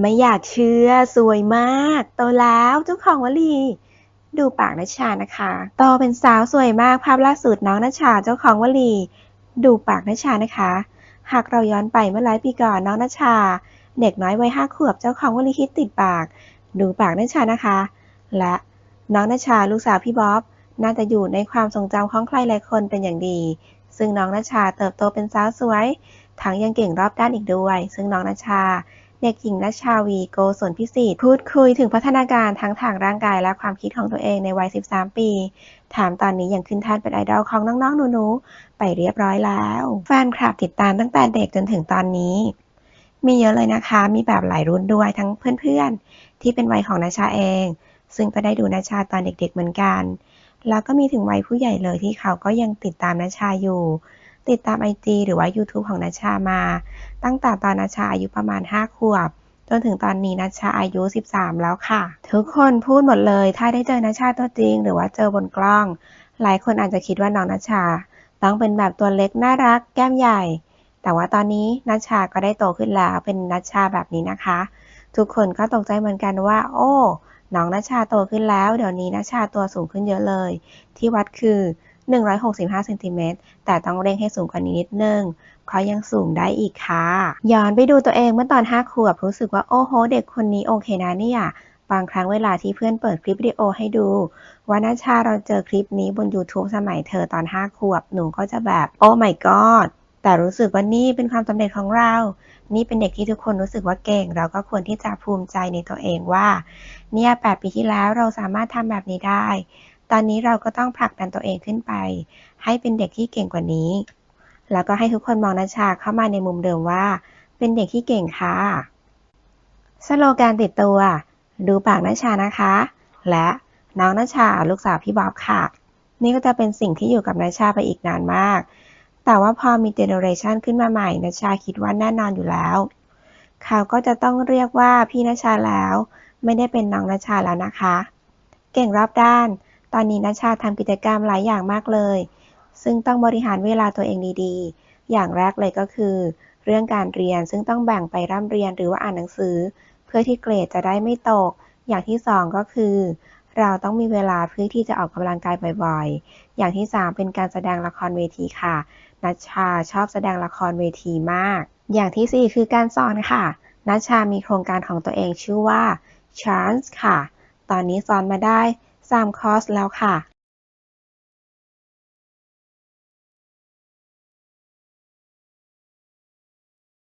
ไม่อยากเชื่อสวยมาก โตแล้วเจ้าของวลี ดูปากนัชชานะคะโตเป็นสาวสวยมากภาพล่าสุดน้องนัชชาเจ้าของวลี ดูปากนัชชานะคะ หากเราย้อนไปเมื่อหลายปีก่อนน้องนัชชา เด็กน้อยวัยห้าขวบเจ้าของวลีฮิตติดปาก ดูปากนัชชานะคะ และน้องนัชชาลูกสาวพี่บ๊อบน่าจะอยู่ในความทรงจำของใครหลายคนเป็นอย่างดี ซึ่งน้องนัชชาเติบโตเป็นสาวสวย ทั้งยังเก่งรอบด้านอีกด้วย ซึ่งน้องนัชชา เด็กหญิงนัชชาวีโกศลพิสิทธิ์พูดคุยถึงพัฒนาการทั้งทางร่างกายและความคิดของตัวเองในวัย 13 ปี ถามตอนนี้ยังขึ้นแท่นเป็นไอดอลของน้องๆหนูๆ ไปเรียบร้อยแล้ว แฟนคลับติดตามตั้งแต่เด็กจนถึงตอนนี้ มีเยอะเลยนะคะ มีแบบหลายรุ่นด้วยทั้งเพื่อนๆ ที่เป็นวัยของนัชาเอง ซึ่งก็ได้ดูนัชาตอนเด็กๆเหมือนกัน แล้วก็มีถึงวัยผู้ใหญ่เลยที่เขาก็ยังติดตามนัชชาอยู่ ติดตามไอจีหรือว่า YouTube ของนัชชามา ตั้งแต่ตอนนัชชาอายุประมาณ 5 ขวบ จนถึงตอนนี้นัชชาอายุ 13 แล้วค่ะ ทุกคนพูดหมดเลย ถ้าได้เจอนัชชาตัวจริง หรือว่าเจอบนกล้อง หลายคนอาจจะคิดว่าน้องนัชชา ต้องเป็นแบบตัวเล็กน่ารัก แก้มใหญ่ แต่ว่าตอนนี้นัชชาก็ได้โตขึ้นแล้วเป็นนัชชาแบบนี้นะคะ ทุกคนก็ตกใจเหมือนกันว่า โอ้น้องนัชชาโตขึ้นแล้ว เดี๋ยวนี้นัชชาตัวสูงขึ้นเยอะเลย ที่วัดคือ 165เซนติเมตรแต่ต้องเร่งให้สูงกว่านี้นิดนึง เพราะยังสูงได้อีกค่ะ ย้อนไปดูตัวเองเมื่อตอน 5 ขวบรู้สึกว่า โอ้โห เด็กคนนี้โอเคนะเนี่ย บางครั้งเวลาที่เพื่อนเปิดคลิปวิดีโอให้ดูว่านัชชาเราเจอคลิปนี้บน YouTube สมัยเธอตอน 5 ขวบ หนูก็จะแบบ โอ้ my god แต่รู้สึกว่านี่เป็นความสำเร็จของเรา นี่เป็นเด็กที่ทุกคนรู้สึกว่าเก่ง เราก็ควรที่จะภูมิใจในตัวเองว่า เนี่ย8ปีที่แล้วเราสามารถทำแบบนี้ได้ ตอนนี้เราก็ต้องผลักดันตัวเองขึ้นไป ให้เป็นเด็กที่เก่งกว่านี้ แล้วก็ให้ทุกคนมองนัชชาเข้ามาในมุมเดิมว่า เป็นเด็กที่เก่งค่ะ สโลแกนติดตัว ดูปากนัชชานะคะ และน้องนัชชาลูกสาวพี่บ๊อบค่ะ นี่ก็จะเป็นสิ่งที่อยู่กับนัชชาไปอีกนานมาก แต่ว่าพอมีเจเนอเรชันขึ้นมาใหม่นัชชาคิดว่าแน่นอนอยู่แล้ว เขาก็จะต้องเรียกว่าพี่นัชชาแล้ว ไม่ได้เป็นน้องนัชชาแล้วนะคะ เก่งรอบด้าน ตอนนี้นัชชาทำกิจกรรมหลายอย่างมากเลย ซึ่งต้องบริหารเวลาตัวเองดีๆ อย่างแรกเลยก็คือ เรื่องการเรียนซึ่งต้องแบ่งไปร่ำเรียนหรือว่าอ่านหนังสือ เพื่อที่เกรดจะได้ไม่ตก อย่างที่สองก็คือ เราต้องมีเวลาเพื่อที่จะออกกำลังกายบ่อยๆ อย่างที่สามเป็นการแสดงละครเวทีค่ะ นัชชาชอบแสดงละครเวทีมาก อย่างที่สี่คือการสอนค่ะ นัชชามีโครงการของตัวเองชื่อว่า Chance ค่ะ ตอนนี้สอนมาได้ 3คอร์สแล้วค่ะ